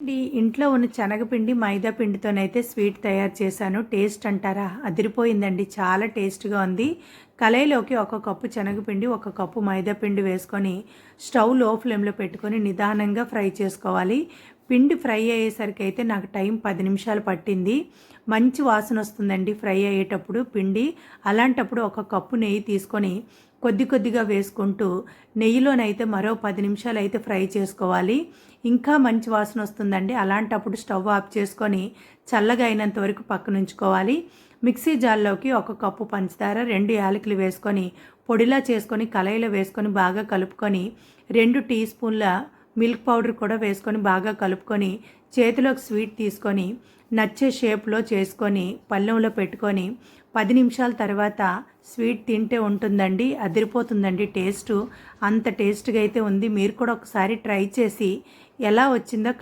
ఈ ఇంట్లో ఉన్న శనగపిండి మైదా పిండితోనైతే స్వీట్ తయారు చేశాను. టేస్ట్ అంటారా? అదిరిపోయిందండి. చాలా టేస్ట్గా ఉంది. కళాయిలోకి ఒక కప్పు శనగపిండి ఒక కప్పు మైదా పిండి వేసుకొని స్టవ్లో ఫ్లేమ్లో పెట్టుకొని నిదానంగా ఫ్రై చేసుకోవాలి. పిండి ఫ్రై అయ్యేసరికి అయితే నాకు టైం పది నిమిషాలు పట్టింది. మంచి వాసన వస్తుందండి ఫ్రై అయ్యేటప్పుడు పిండి. అలాంటప్పుడు ఒక కప్పు నెయ్యి తీసుకొని కొద్ది కొద్దిగా వేసుకుంటూ నెయ్యిలోనైతే మరో పది నిమిషాలు అయితే ఫ్రై చేసుకోవాలి. ఇంకా మంచి వాసన వస్తుందండి. అలాంటప్పుడు స్టవ్ ఆఫ్ చేసుకొని చల్లగా అయినంత వరకు పక్కన ఉంచుకోవాలి. మిక్సీ జార్లోకి ఒక కప్పు పంచదార రెండు యాలకులు వేసుకొని పొడిలా చేసుకొని కళాయిలో వేసుకొని బాగా కలుపుకొని రెండు టీ స్పూన్ల మిల్క్ పౌడర్ కూడా వేసుకొని బాగా కలుపుకొని చేతిలోకి స్వీట్ తీసుకొని నచ్చే షేప్లో చేసుకొని పళ్ళెంలో పెట్టుకొని పది నిమిషాల తర్వాత స్వీట్ తింటే ఉంటుందండి అదిరిపోతుందండి టేస్ట్. అంత టేస్ట్గా అయితే ఉంది. మీరు కూడా ఒకసారి ట్రై చేసి ఎలా వచ్చిందో